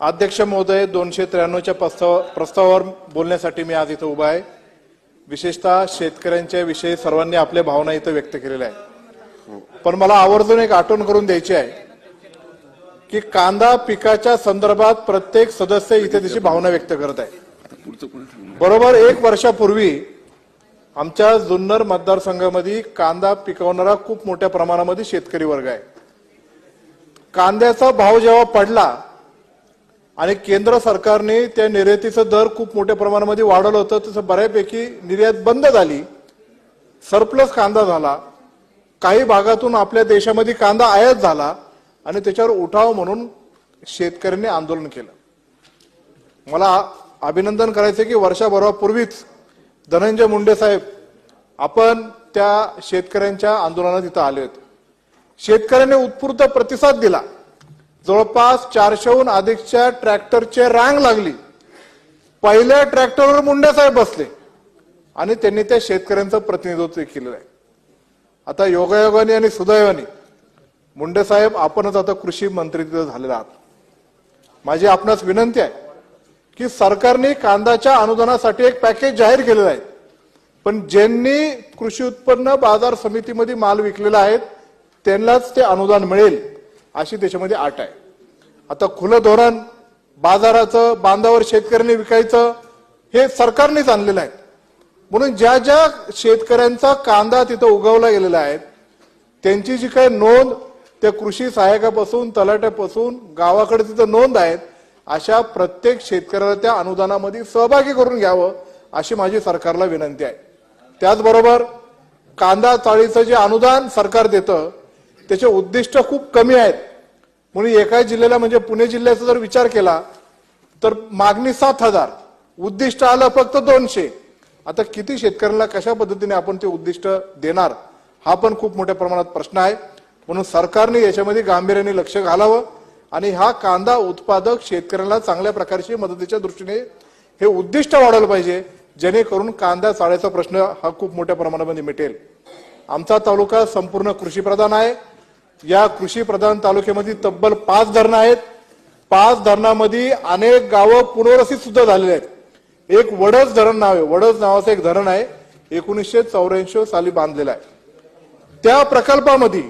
अध्यक्ष महोदय दोनशे त्र्याण्णवच्या प्रस्ताव प्रस्तावावर बोलण्यासाठी मी आज इथं उभा आहे. विशेषतः शेतकऱ्यांच्या विषयी सर्वांनी आपल्या भावना इथं व्यक्त केलेल्या आहेत. पण मला आवर्जून एक आठवण करून द्यायची आहे की कांदा पिकाच्या संदर्भात प्रत्येक सदस्य इथे त्याची भावना व्यक्त करत आहे. बरोबर एक वर्षापूर्वी आमच्या जुन्नर मतदारसंघामध्ये कांदा पिकवणारा खूप मोठ्या प्रमाणामध्ये शेतकरी वर्ग आहे. कांद्याचा भाव जेव्हा पडला आणि केंद्र सरकारने त्या निर्यातीचा दर खूप मोठ्या प्रमाणामध्ये वाढवलं होतं. तसं बऱ्यापैकी निर्यात बंद झाली. सरप्लस कांदा झाला. काही भागातून आपल्या देशामध्ये कांदा आयात झाला आणि त्याच्यावर उठाव म्हणून शेतकऱ्यांनी आंदोलन केलं. मला अभिनंदन करायचं की वर्षभरापूर्वीच धनंजय मुंडे साहेब आपण त्या शेतकऱ्यांच्या आंदोलनात इथं आले होते. शेतकऱ्यांनी उत्स्फूर्त प्रतिसाद दिला. जवळपास चारशेहून अधिकच्या ट्रॅक्टरचे रांग लागली. पहिल्या ट्रॅक्टरवर मुंडे साहेब बसले. आणि त्यांनी त्या शेतकऱ्यांचं प्रतिनिधित्व केलेलं आहे. आता योगायोगाने आणि सुदैवाने मुंडे साहेब आपणच आता कृषी मंत्री झालेला आहात. माझी आपणास विनंती आहे की सरकारने कांद्याच्या अनुदानासाठी एक पॅकेज जाहीर केलेलं आहे. पण ज्यांनी कृषी उत्पन्न बाजार समितीमध्ये माल विकलेला आहे त्यांनाच ते अनुदान मिळेल. अशी त्याच्यामध्ये आट आहे. आता खुलं धोरण बाजाराचं बांधावर शेतकऱ्यांनी विकायचं हे सरकारनेच आणलेलं आहे. म्हणून ज्या ज्या शेतकऱ्यांचा कांदा तिथं उगवला गेलेला आहे त्यांची जी काही नोंद त्या कृषी सहाय्यकापासून तलाट्यापासून गावाकडे तिथं नोंद आहेत अशा प्रत्येक शेतकऱ्याला त्या अनुदानामध्ये सहभागी करून घ्यावं अशी माझी सरकारला विनंती आहे. त्याचबरोबर कांदा चाळीचं जे अनुदान सरकार देतं त्याचे उद्दिष्ट खूप कमी आहेत. म्हणून एका जिल्ह्याला म्हणजे पुणे जिल्ह्याचा जर विचार केला तर मागणी सात हजार. उद्दिष्ट आलं फक्त दोनशे. आता किती शेतकऱ्यांना कशा पद्धतीने आपण ते उद्दिष्ट देणार हा पण खूप मोठ्या प्रमाणात प्रश्न आहे. म्हणून सरकारने याच्यामध्ये गांभीर्याने लक्ष घालावं आणि हा कांदा उत्पादक शेतकऱ्यांना चांगल्या प्रकारची मदतीच्या दृष्टीने हे उद्दिष्ट वाढवलं पाहिजे जेणेकरून कांदा चाळ्याचा प्रश्न हा खूप मोठ्या प्रमाणामध्ये मिटेल. आमचा तालुका संपूर्ण कृषीप्रधान आहे. या कृषी प्रधान तालुक्यामध्ये तब्बल पाच धरणं आहेत. पाच धरणामध्ये अनेक गावं पुनर्वसित सुद्धा झालेली आहेत. एक वडस धरण नाव आहे. वडस नावाचं एक धरण आहे. एकोणीसशे चौऱ्याऐंशी साली बांधलेलं आहे. त्या प्रकल्पामध्ये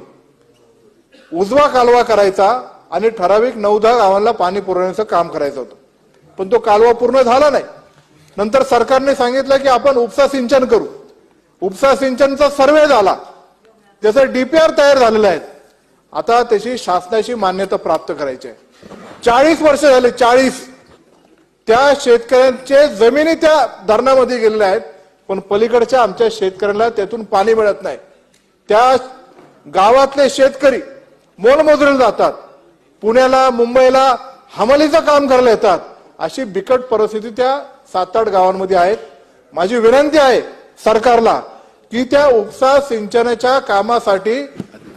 उजवा कालवा करायचा आणि ठराविक नऊ दहा गावांना पाणी पुरवण्याचं काम करायचं होतं. पण तो कालवा पूर्ण झाला नाही. नंतर सरकारने सांगितलं की आपण उपसा सिंचन करू. उपसा सिंचनचा सर्वे झाला. त्याचा डीपीआर तयार झालेला आहे. आता त्याची शासनाची मान्यता प्राप्त करायची आहे. चाळीस वर्ष झाले चाळीस. त्या शेतकऱ्यांचे जमिनी त्या धरणामध्ये गेलेल्या आहेत पण पलीकडच्या आमच्या शेतकऱ्यांना त्यातून पाणी मिळत नाही. त्या गावातले शेतकरी मोलमजुरीला जातात. पुण्याला मुंबईला हमालीचं काम करायला येतात. अशी बिकट परिस्थिती त्या सात आठ गावांमध्ये आहेत. माझी विनंती आहे सरकारला की त्या उपसा सिंचनाच्या कामासाठी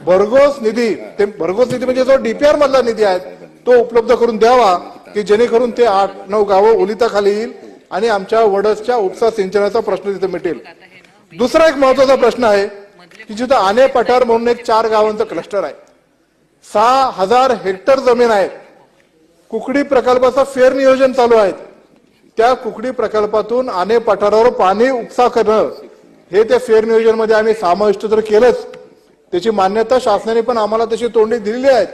भरघोस निधी ते भरघोस निधी म्हणजे जो डीपीआर मधला निधी आहे तो उपलब्ध करून द्यावा की जेणेकरून ते आठ नऊ गावं ओलिताखाली येईल आणि आमच्या वडसच्या उपसा सिंचनाचा प्रश्न तिथे मिटेल. दुसरा एक महत्त्वाचा प्रश्न आहे की जिथं आने पठार म्हणून एक चार गावांचं क्लस्टर आहे. सहा हजार हेक्टर जमीन आहे कुकडी प्रकल्पाचं फेर नियोजन चालू आहे त्या कुकडी प्रकल्पातून आने पठारावर पाणी उपसा करणं हे त्या फेर नियोजनमध्ये आम्ही समाविष्ट तर केलंच. त्याची मान्यता शासनाने पण आम्हाला तशी तोंडी दिलेली आहेत.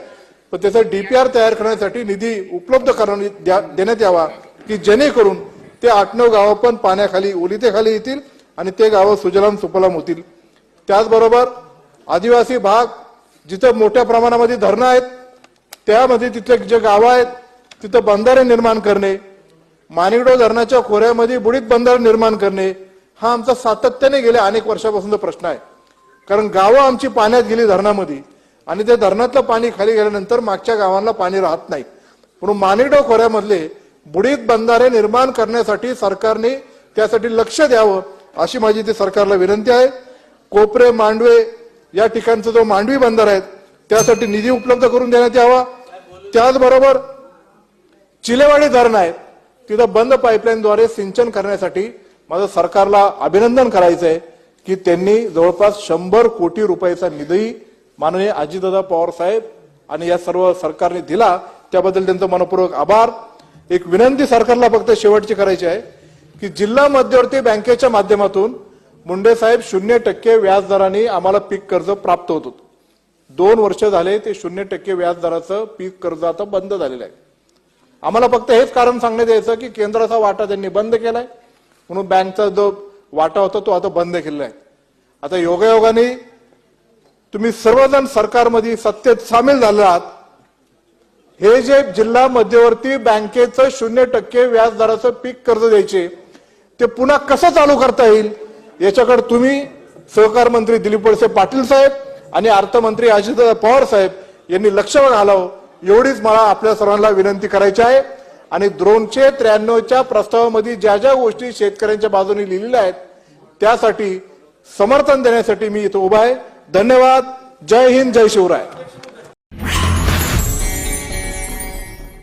पण त्याचा डीपीआर तयार करण्यासाठी निधी उपलब्ध करण्या द्या- देण्यात यावा की जेणेकरून ते आठ नऊ गावं पण पाण्याखाली ओलितेखाली येतील आणि ते गावं सुजलाम सुफलाम होतील. त्याचबरोबर आदिवासी भाग जिथं मोठ्या प्रमाणामध्ये धरणं आहेत त्यामध्ये तिथले जे गावं आहेत तिथं बंधारे निर्माण करणे मानिकडो धरणाच्या खोऱ्यामध्ये बुडीत बंधारे निर्माण करणे हा आमचा सातत्याने गेल्या अनेक वर्षापासूनचा प्रश्न आहे. कारण गावं आमची पाण्यात गेली धरणामध्ये आणि त्या धरणातलं पाणी खाली गेल्यानंतर मागच्या गावांना पाणी राहत नाही. म्हणून मानिकडो खोऱ्यामधले बुडीत बंधारे निर्माण करण्यासाठी सरकारने त्यासाठी लक्ष द्यावं अशी माझी ते सरकारला विनंती आहे. कोपरे मांडवे या ठिकाणचा जो मांडवी बंदर आहे त्यासाठी निधी उपलब्ध करून देण्यात यावा. त्याचबरोबर चिलेवाडी धरण आहे तिथं बंद पाईपलाईनद्वारे सिंचन करण्यासाठी माझं सरकारला अभिनंदन करायचं आहे की त्यांनी जवळपास शंभर कोटी रुपयाचा निधी माननीय अजितदादा पवार साहेब आणि या सर्व सरकारने दिला त्याबद्दल त्यांचं मनपूर्वक आभार. एक विनंती सरकारला फक्त शेवटची करायची आहे की जिल्हा मध्यवर्ती बँकेच्या माध्यमातून मुंडे साहेब शून्य टक्के व्याजदराने आम्हाला पीक कर्ज प्राप्त होत होतं. दोन वर्ष झाले ते शून्य टक्के व्याजदराचं पीक कर्ज आता बंद झालेलं आहे. आम्हाला फक्त हेच कारण सांगण्यात यायचं की केंद्राचा वाटा त्यांनी बंद केलाय. म्हणून बँकचा जो वाटा होता तो आता बंद केलेला आहे. आता योगायोगाने तुम्ही सर्वजण सरकारमध्ये सत्तेत सामील झाले आहात. हे जे जिल्हा मध्यवर्ती बँकेचं शून्य टक्के व्याजदराचं पीक कर्ज द्यायचे ते पुन्हा कसं चालू करता येईल? याच्याकडे तुम्ही सहकार मंत्री दिलीप वळसे पाटील साहेब आणि अर्थमंत्री अजित पवार साहेब यांनी लक्ष घालावं. एवढीच मला आपल्या सर्वांना विनंती करायची आहे. आणि दोनशे त्र्याण्णवच्या प्रस्तावामध्ये ज्या ज्या गोष्टी शेतकऱ्यांच्या बाजूने लिहिलेल्या आहेत त्यासाठी समर्थन देण्यासाठी मी इथं उभा आहे. धन्यवाद. जय हिंद जय शिवराय.